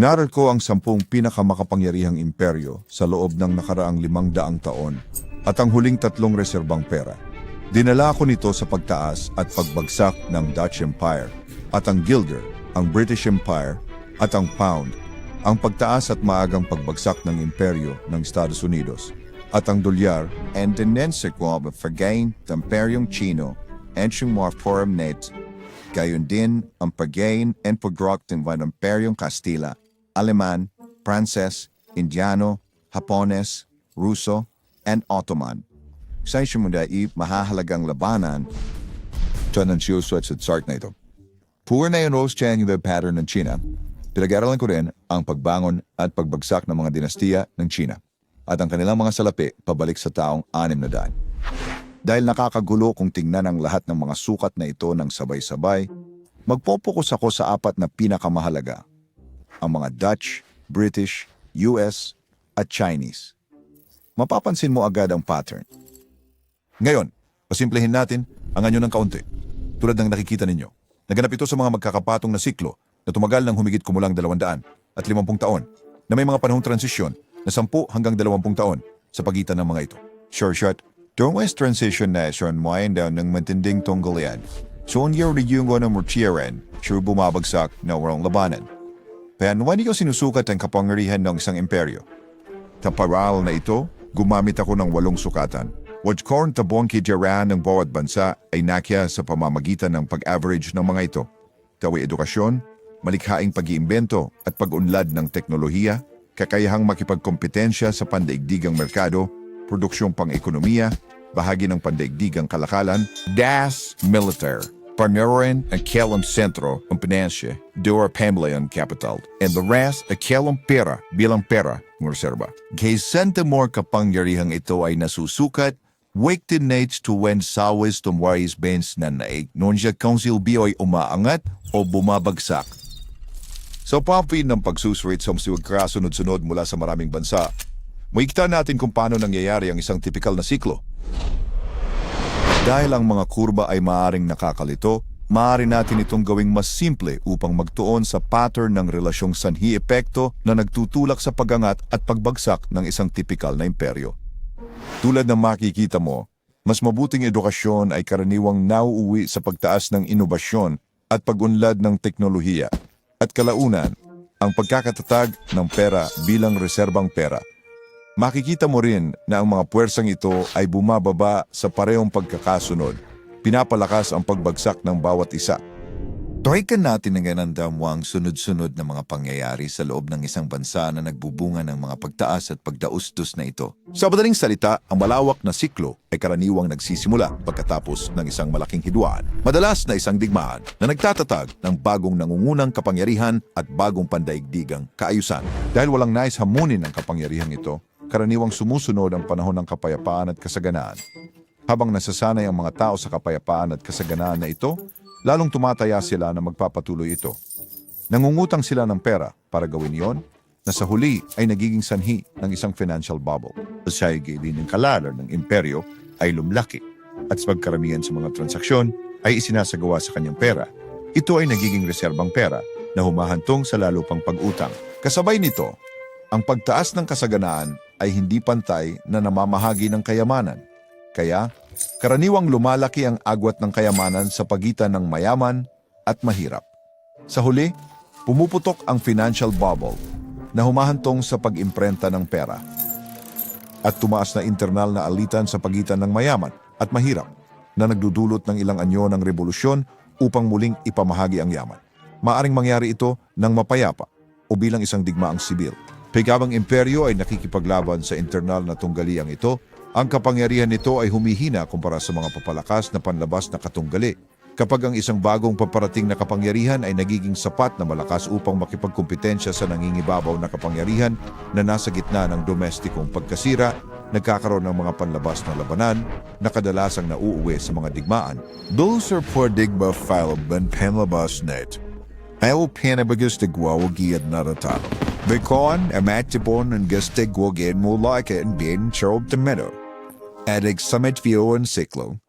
Narito ang sampung pinakamakapangyarihang imperyo sa loob ng nakaraang limang daang taon at ang huling tatlong reserbang pera. Dinala ko nito sa pagtaas at pagbagsak ng Dutch Empire at ang Guilder, ang British Empire at ang Pound, ang pagtaas at maagang pagbagsak ng imperyo ng Estados Unidos at ang dolyar and dinensikwa ba fagain ng Imperyong Chino and siyang forum net. Gayon din ang pagain and paggrok ng mga Imperyong Kastila, Aleman, Pranses, Indiano, Hapones, Ruso, and Ottoman. Sa muna i mahahalagang labanan Tiyan ang siyuswat sa chart na ito. Puro na yung rose yung pattern ng China. Pinag-aralan ko rin ang pagbangon at pagbagsak ng mga dinastiya ng China at ang kanilang mga salapi pabalik sa taong anim na daan. Dahil nakakagulo kung tingnan ang lahat ng mga sukat na ito ng sabay-sabay, magpopokus ako sa apat na pinakamahalaga. Ang mga Dutch, British, US, at Chinese. Mapapansin mo agad ang pattern. Ngayon, pasimplihin natin ang anyo ng kaunti. Tulad ng nakikita ninyo, naganap ito sa mga magkakapatong na siklo na tumagal ng humigit kumulang 200 at 50 taon na may mga panahong transisyon na 10 hanggang 20 taon sa pagitan ng mga ito. Sure shot, during West Transition na siya mayan daw ng matinding tunggalian. So ang year yung ng Murchiaren, sure bumabagsak na warang labanan. Kaya naman ko sinusukat ang kapangyarihan ng isang imperyo. Sa paral na ito, gumamit ako ng walong sukatan. What corn tabong kijaran ng bawat bansa ay nakya sa pamamagitan ng pag-average ng mga ito. Tawi edukasyon, malikhaing pag-iimbento at pag-unlad ng teknolohiya, kakayahang makipagkompetensya sa pandaigdigang merkado, produksyong pang-ekonomiya, bahagi ng pandaigdigang kalakalan, das military, Panarin ang Kelam Sentro ang Pinansya, Dora Pamelayan Capital, and the rest a Kelam Pera bilang pera ng reserba. Kay Santa More kapangyarihang ito ay nasusukat, Waked nates to when sawis tumwaris bens na naig, noon siya council bio ay umaangat o bumabagsak. Sa papi ng pagsuswait sa mga kasunod-sunod mula sa maraming bansa, Muikta natin kung paano nangyayari ang isang tipikal na siklo. Dahil ang mga kurba ay maaring nakakalito, maaari natin itong gawing mas simple upang magtuon sa pattern ng relasyong sanhi-epekto na nagtutulak sa pagangat at pagbagsak ng isang tipikal na imperyo. Tulad ng makikita mo, mas mabuting edukasyon ay karaniwang nauuwi sa pagtaas ng inobasyon at pagunlad ng teknolohiya at kalaunan ang pagkakatatag ng pera bilang reserbang pera. Makikita mo rin na ang mga puwersang ito ay bumababa sa parehong pagkakasunod. Pinapalakas ang pagbagsak ng bawat isa. Toykan natin ang ganandamwang sunod-sunod na mga pangyayari sa loob ng isang bansa na nagbubunga ng mga pagtaas at pagdaustos na ito. Sa madaling salita, ang malawak na siklo ay karaniwang nagsisimula pagkatapos ng isang malaking hidwaan. Madalas na isang digmaan na nagtatatag ng bagong nangungunang kapangyarihan at bagong pandaigdigang kaayusan. Dahil walang nais hamunin ang kapangyarihan ito, karaniwang sumusunod ang panahon ng kapayapaan at kasaganaan. Habang nasasanay ang mga tao sa kapayapaan at kasaganaan na ito, lalong tumataya sila na magpapatuloy ito. Nangungutang sila ng pera para gawin yon na sa huli ay nagiging sanhi ng isang financial bubble. Sa din ng kalalar ng imperyo ay lumlaki at sa pagkaramihan sa mga transaksyon ay isinasagawa sa kanyang pera. Ito ay nagiging reserbang pera na humahantong sa lalo pang pag-utang. Kasabay nito, ang pagtaas ng kasaganaan ay hindi pantay na namamahagi ng kayamanan. Kaya, karaniwang lumalaki ang agwat ng kayamanan sa pagitan ng mayaman at mahirap. Sa huli, pumuputok ang financial bubble na humahantong sa pag-imprenta ng pera at tumaas na internal na alitan sa pagitan ng mayaman at mahirap na nagdudulot ng ilang anyo ng revolusyon upang muling ipamahagi ang yaman. Maaring mangyari ito ng mapayapa o bilang isang digmaang sibil. Pagkabang imperyo ay nakikipaglaban sa internal na tunggaliang ito, ang kapangyarihan nito ay humihina kumpara sa mga papalakas na panlabas na katunggali. Kapag ang isang bagong paparating na kapangyarihan ay nagiging sapat na malakas upang makipagkumpetensya sa nangingibabaw na kapangyarihan na nasa gitna ng domestikong pagkasira, nagkakaroon ng mga panlabas na labanan na kadalasang nauuwi sa mga digmaan. Those are for digma file ban panlabas net. Ayaw pinabagas de guawagi at naratano. Bitcoin, Amatibon and Gesteg will get more like it and Ben Cherub Tomato. summit view and Ciclo.